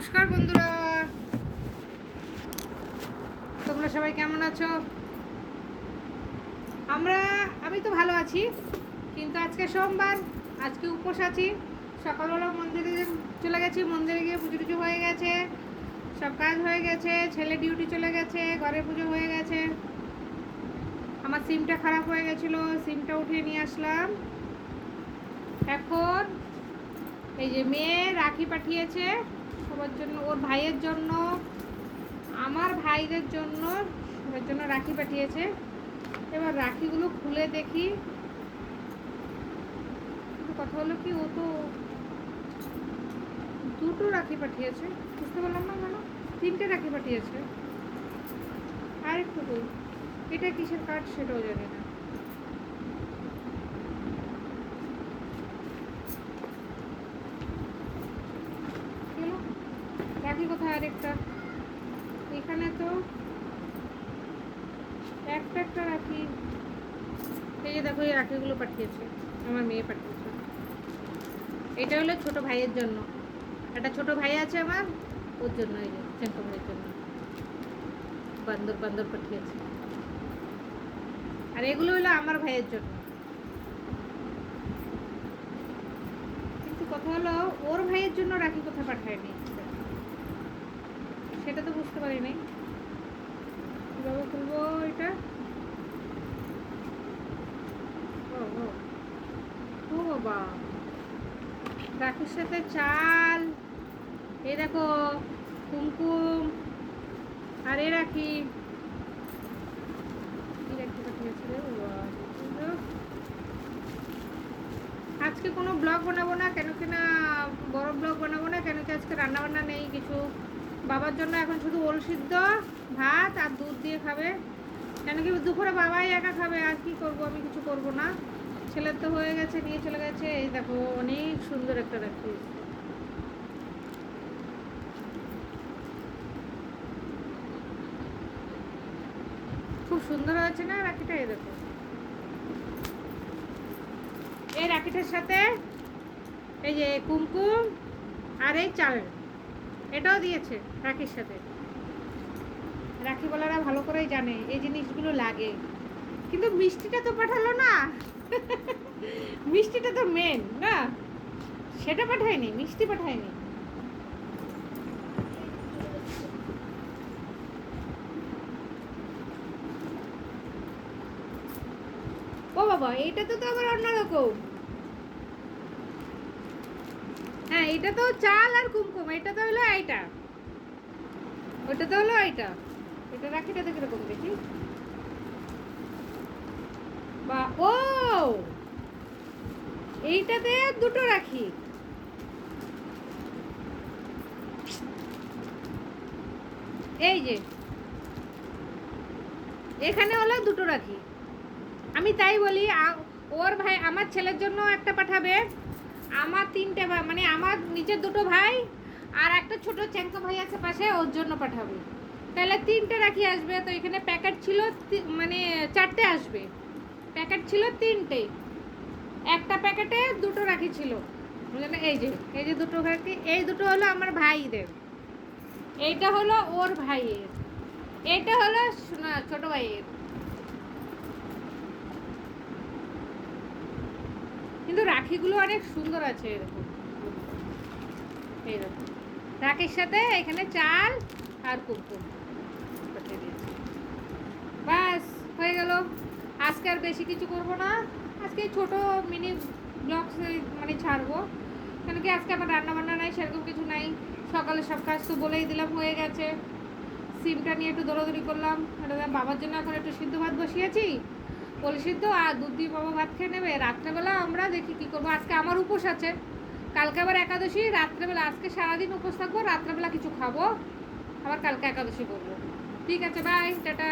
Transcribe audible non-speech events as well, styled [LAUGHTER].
নমস্কার বন্ধুরা। তোমরা সবাই কেমন আছো? আমরা, আমি তো ভালো আছি, কিন্তু আজকে সোমবার, আজকে উপোস আছি। সকালবেলা মন্দিরে চলে গেছি, মন্দিরে গিয়ে পুজো টুজো হয়ে গেছে, সব কাজ হয়ে গেছে, ছেলে ডিউটি চলে গেছে, ঘরে পুজো হয়ে গেছে। আমার সিমটা খারাপ হয়ে গেছিল, সিমটা উঠিয়ে নিয়ে আসলাম। এখন এই যে মেয়ে রাখি পাঠিয়েছে সবার জন্য, ওর ভাইয়ের জন্য, আমার ভাইদের জন্য, সবার জন্য রাখি পাঠিয়েছে। এবার রাখিগুলো খুলে দেখি। কিন্তু কথা হলো কি, ও তো দুটো রাখি পাঠিয়েছে, বুঝতে পারলাম না কেন? তিনটে রাখি পাঠিয়েছে। আর একটু এটা কিসের কার্ড সেটাও জানি না গেল রাখি কোথায় আরেকটা। এখানে তো একটা একটা রাখি। এই যে দেখো, এই রাখিগুলো পাঠিয়েছে, আমার মেয়ে পাঠিয়েছে। এটা হলো ছোট ভাইয়ের জন্য। একটা ছোট ভাই আছে আমার ওর জন্য, এই যে চেঙ্কো ভাইয়ের জন্য। বান্দর বান্দর পাঠিয়েছে। আর এগুলো হলো আমার ভাইয়ের জন্য। কিন্তু কথা হলো, ওর ভাইয়ের জন্য রাখি কোথায় পাঠায়নি। সেটা তো বুঝতে পারি নাই কীভাবে খুলবো এটা? ও ও। বাবা। রাখির সাথে চাল। এই দেখো, কুমকুম। আর এ রাখি? আজকে কোনো ব্লগ বানাবো না, কেন কি না বড় ব্লগ বানাবো না, কেন কি আজকে রান্না বান্না নেই কিছু? বাবার জন্য এখন শুধু ওল সিদ্ধ, ভাত আর দুধ দিয়ে খাবে। কেন কি দুপুরে বাবাই একা খাবে, আর কি করব আমি? কিছু করব না। ছেলের তো হয়ে গেছে, নিয়ে চলে গেছে। এই দেখো, অনেক সুন্দর একটা রাখি খুব সুন্দর হয়েছে না রাখিটা, এই দেখো। এই রাখিটার সাথে এই যে কুমকুম আর এই চাল এটাও দিয়েছে রাখির সাথে। রাখিওয়ালারা ভালো করেই জানে, এই জিনিসগুলো লাগে। কিন্তু মিষ্টিটা তো পাঠালো না। [LAUGHS] মিষ্টিটা তো মেন না? সেটা পাঠায়নি, মিষ্টি পাঠায়নি। ও বাবা এইটা তো তো আবার অন্যরকম। হ্যাঁ এটা তো চাল আর কুমকুম, এটা তো হলো এইটা ওটা তো হলো এইটা এটা রাখিটা তো কীরকম দেখি। বা, ও! এইটাতে দুটো রাখি। এই যে, এখানে হলো দুটো রাখি। আমি তাই বলি ওর ভাই, আমার ছেলের জন্য একটা পাঠাবে। আমার তিনটে ভাই মানে আমার নিজের দুটো ভাই আর একটা ছোট চ্যাঙ্কো ভাই আছে পাশে, ওর জন্য পাঠাবে। তাহলে তিনটে রাখি আসবে, তো এখানে প্যাকেট ছিল মানে চারটে আসবে। প্যাকেট ছিল তিনটে। একটা প্যাকেটে দুটো রাখি ছিল। বুঝলেন এই যে এই যে দুটো রাখি, এই দুটো হলো আমার ভাইদের। এইটা হলো ওর ভাইয়ের। এটা হলো ছোট ভাইয়ের। কিন্তু রাখিগুলো অনেক সুন্দর আছে এরকম। রাখির সাথে এখানে চাল আর কুমকুম বাস হয়ে গেল। আজকে আর বেশি কিছু করব না। আজকে ছোট মিনি ব্লগ মানে ছাড়বো। কেন কি আজকে আমার রান্না বান্না নাই, সেরকম কিছু নাই। সকালে সব কাজ তো বলেই দিলাম, হয়ে গেছে। সিমটা নিয়ে একটু দৌড়াদৌড়ি করলাম। বাবার জন্য এখন একটু সিদ্ধ ভাত বসিয়েছি। পলি সিদ্ধ আর দুধ দিয়ে বাবা ভাত খেয়ে নেবে। রাত্রেবেলা আমরা দেখি কি করব। আজকে আমার উপোস আছে। কালকে আবার একাদশী। রাত্রেবেলা আজকে সারাদিন উপোস থাকব। রাত্রেবেলা কিছু খাব। আবার কালকে একাদশী করব। ঠিক আছে বাই টাটা।